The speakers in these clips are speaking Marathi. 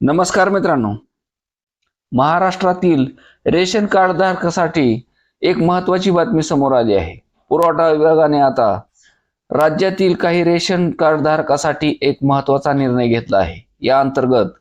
नमस्कार मित्रांनो. महाराष्ट्रातील रेशन कार्ड धारकासाठी एक महत्वाची बातमी समोर आली आहे. पुरवठा विभागाने आता राज्यातील काही रेशन कार्ड धारकासाठी एक महत्त्वाचा निर्णय घेतला आहे. या अंतर्गत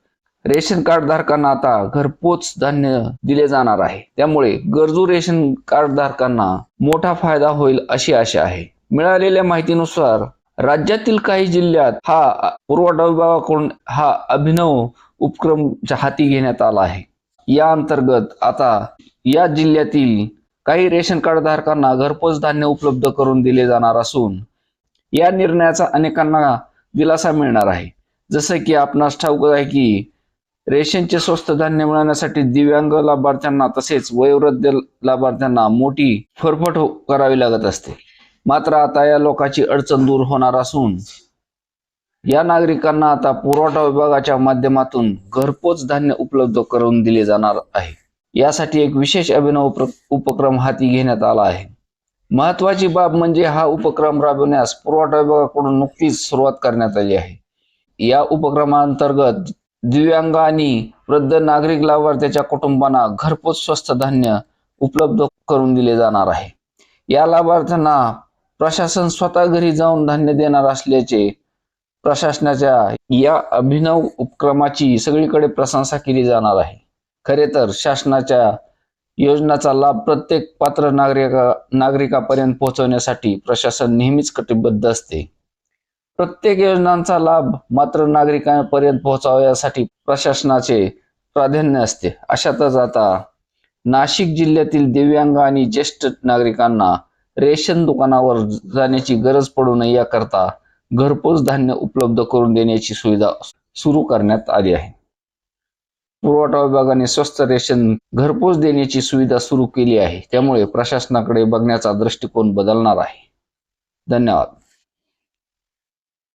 रेशन कार्ड धारकांना आता घरपोच धान्य दिले जाणार आहे. त्यामुळे गरजू रेशन कार्ड धारकांना मोठा फायदा होईल अशी आशा आहे. मिळालेल्या माहितीनुसार राज्यातील काही जिल्ह्यात हा पुरवठा विभागाकडून हा अभिनव उपक्रम हाती घेण्यात आला आहे. या अंतर्गत आता या जिल्ह्यातील काही रेशन कार्ड धारकांना घरपोच धान्य उपलब्ध करून दिले जाणार असून या निर्णयाचा अनेकांना दिलासा मिळणार आहे. जसं की आपणास ठाऊक आहे की रेशनचे स्वस्त धान्य मिळवण्यासाठी दिव्यांग लाभार्थ्यांना तसेच वयोवृद्ध लाभार्थ्यांना मोठी फरफट हो-, करावी लागत असते. मात्र आता या लोकांची अडचण दूर होणार असून या नागरिकांना आता पुरवठा विभागाच्या माध्यमातून घरपोच धान्य उपलब्ध करून दिले जाणार आहे. यासाठी एक विशेष अभिनव उपक्रम हाती घेण्यात आला आहे. महत्वाची बाब म्हणजे हा उपक्रम राबवण्यास पुरवठा विभागाकडून नुकतीच सुरुवात करण्यात आली आहे. या उपक्रमाअंतर्गत दिव्यांग आणि वृद्ध नागरिक लाभार्थ्याच्या कुटुंबांना घरपोच स्वस्त धान्य उपलब्ध करून दिले जाणार आहे. या लाभार्थ्यांना प्रशासन स्वतः घरी जाऊन धान्य देणार असल्याचे प्रशासनाच्या या अभिनव उपक्रमाची सगळीकडे प्रशंसा केली जाणार आहे. खरे तर शासनाच्या योजनाचा लाभ प्रत्येक पात्र नागरिका नागरिकापर्यंत पोहोचवण्यासाठी प्रशासन नेहमीच कटिबद्ध असते. प्रत्येक योजनांचा लाभ मात्र नागरिकांपर्यंत पोहोचावयासाठी प्रशासनाचे प्राधान्य असते. अशातच आता नाशिक जिल्ह्यातील दिव्यांग आणि ज्येष्ठ नागरिकांना रेशन दुकानावर जाण्याची गरज पडू नये याकरता घरपोच धान्य उपलब्ध करून देण्याची सुविधा सुरू करण्यात आली आहे. पुरवठा विभागाने स्वस्त रेशन घरपोच देण्याची सुविधा सुरू केली आहे. त्यामुळे प्रशासनाकडे बघण्याचा दृष्टिकोन बदलणार आहे. धन्यवाद.